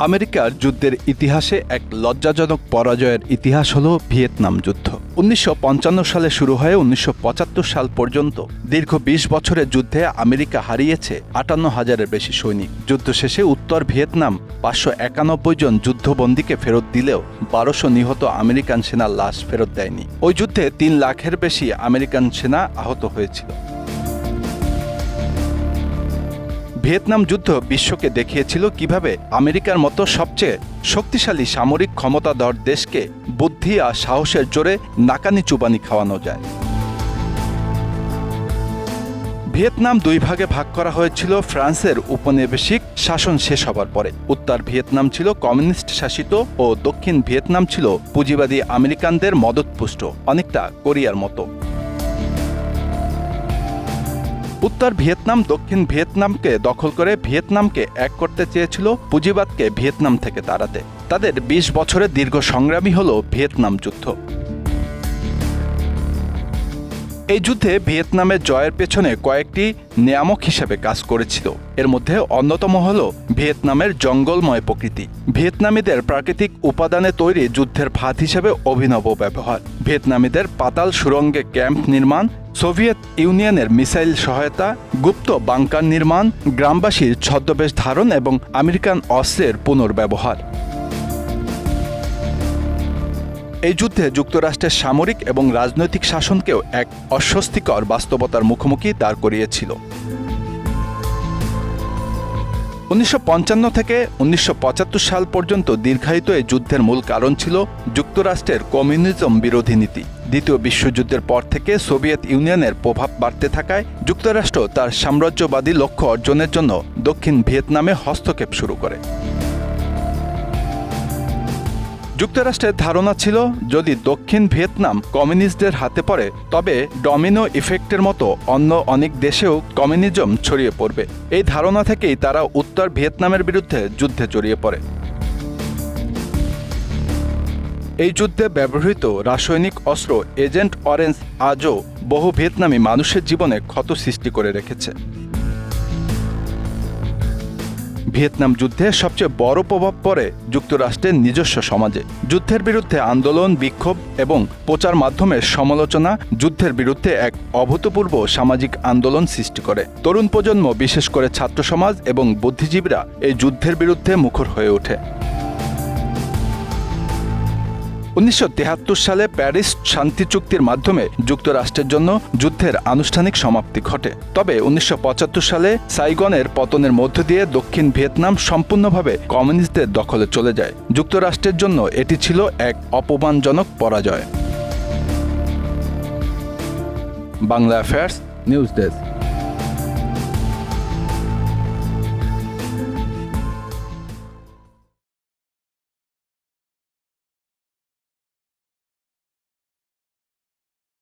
আমেরিকার যুদ্ধের ইতিহাসে এক লজ্জাজনক পরাজয়ের ইতিহাস হল ভিয়েতনাম যুদ্ধ। উনিশশো পঞ্চান্ন সালে শুরু হয়ে উনিশশো পঁচাত্তর সাল পর্যন্ত দীর্ঘ ২০ বছরের যুদ্ধে আমেরিকা হারিয়েছে আটান্ন হাজারের বেশি সৈনিক। যুদ্ধ শেষে উত্তর ভিয়েতনাম পাঁচশো একানব্বই জন যুদ্ধবন্দীকে ফেরত দিলেও বারোশো নিহত আমেরিকান সেনার লাশ ফেরত দেয়নি। ওই যুদ্ধে তিন লাখের বেশি আমেরিকান সেনা আহত হয়েছিল। ভিয়েতনাম যুদ্ধ বিশ্বকে দেখিয়েছিল কীভাবে আমেরিকার মতো সবচেয়ে শক্তিশালী সামরিক ক্ষমতাধর দেশকে বুদ্ধি আর সাহসের জোরে নাকানি চুবানি খাওয়ানো যায়। ভিয়েতনাম দুই ভাগে ভাগ করা হয়েছিল। ফ্রান্সের উপনিবেশিক শাসন শেষ হবার পরে। উত্তর ভিয়েতনাম ছিল কমিউনিস্ট শাসিত ও দক্ষিণ ভিয়েতনাম ছিল পুঁজিবাদী আমেরিকানদের মদতপুষ্ট, অনেকটা কোরিয়ার মতো। উত্তর ভিয়েতনাম, দক্ষিণ ভিয়েতনামকে দখল করে ভিয়েতনামকে এক করতে চেয়েছিল পুঁজিবাদকে ভিয়েতনাম থেকে তাড়াতে। তাদের ২০ বছরের দীর্ঘ সংগ্রামী হল ভিয়েতনাম যুদ্ধ। এই যুদ্ধে ভিয়েতনামের জয়ের পেছনে কয়েকটি নিয়ামক হিসেবে কাজ করেছিল। এর মধ্যে অন্যতম হল ভিয়েতনামের জঙ্গলময় প্রকৃতি। ভিয়েতনামীদের প্রাকৃতিক উপাদানে তৈরি যুদ্ধের ভাত হিসেবে অভিনব ব্যবহার। ভিয়েতনামীদের পাতাল সুরঙ্গে ক্যাম্প নির্মাণ, সোভিয়েত ইউনিয়নের মিসাইল সহায়তা, গুপ্ত বাংকার নির্মাণ, গ্রামবাসীর ছদ্মবেশ ধারণ এবং আমেরিকান অস্ত্রের পুনর্ব্যবহার। এই যুদ্ধে যুক্তরাষ্ট্রের সামরিক এবং রাজনৈতিক শাসনকেও এক অস্বস্তিকর বাস্তবতার মুখোমুখি দাঁড় করিয়েছিল। উনিশশো পঞ্চান্ন থেকে উনিশশো পঁচাত্তর সাল পর্যন্ত দীর্ঘায়িত এই যুদ্ধের মূল কারণ ছিল যুক্তরাষ্ট্রের কমিউনিজম বিরোধী নীতি। দ্বিতীয় বিশ্বযুদ্ধের পর থেকে সোভিয়েত ইউনিয়নের প্রভাব বাড়তে থাকায় যুক্তরাষ্ট্র তার সাম্রাজ্যবাদী লক্ষ্য অর্জনের জন্য দক্ষিণ ভিয়েতনামে হস্তক্ষেপ শুরু করে। যুক্তরাষ্ট্রের ধারণা ছিল, যদি দক্ষিণ ভিয়েতনাম কমিউনিস্টদের হাতে পড়ে, তবে ডমিনো ইফেক্টের মতো অন্য অনেক দেশেও কমিউনিজম ছড়িয়ে পড়বে। এই ধারণা থেকেই তারা উত্তর ভিয়েতনামের বিরুদ্ধে যুদ্ধে জড়িয়ে পড়ে। এই যুদ্ধে ব্যবহৃত রাসায়নিক অস্ত্র এজেন্ট অরেঞ্জ আজও বহু ভিয়েতনামী মানুষের জীবনে ক্ষত সৃষ্টি করে রেখেছে। ভিয়েতনাম যুদ্ধে সবচেয়ে বড় প্রভাব পড়ে যুক্তরাষ্ট্রের নিজস্ব সমাজে। যুদ্ধের বিরুদ্ধে আন্দোলন, বিক্ষোভ এবং প্রচার মাধ্যমে সমালোচনা যুদ্ধের বিরুদ্ধে এক অভূতপূর্ব সামাজিক আন্দোলন সৃষ্টি করে। তরুণ প্রজন্ম, বিশেষ করে ছাত্র সমাজ এবং বুদ্ধিজীবীরা এই যুদ্ধের বিরুদ্ধে মুখর হয়ে ওঠে। উনিশশো সালে প্যারিস শান্তি চুক্তির মাধ্যমে যুক্তরাষ্ট্রের জন্য যুদ্ধের আনুষ্ঠানিক সমাপ্তি ঘটে। তবে উনিশশো পঁচাত্তর সালে সাইগনের পতনের মধ্য দিয়ে দক্ষিণ ভিয়েতনাম সম্পূর্ণভাবে কমিউনিস্টদের দখলে চলে যায়। যুক্তরাষ্ট্রের জন্য এটি ছিল এক অপমানজনক পরাজয়। Bangla affairs, news desk.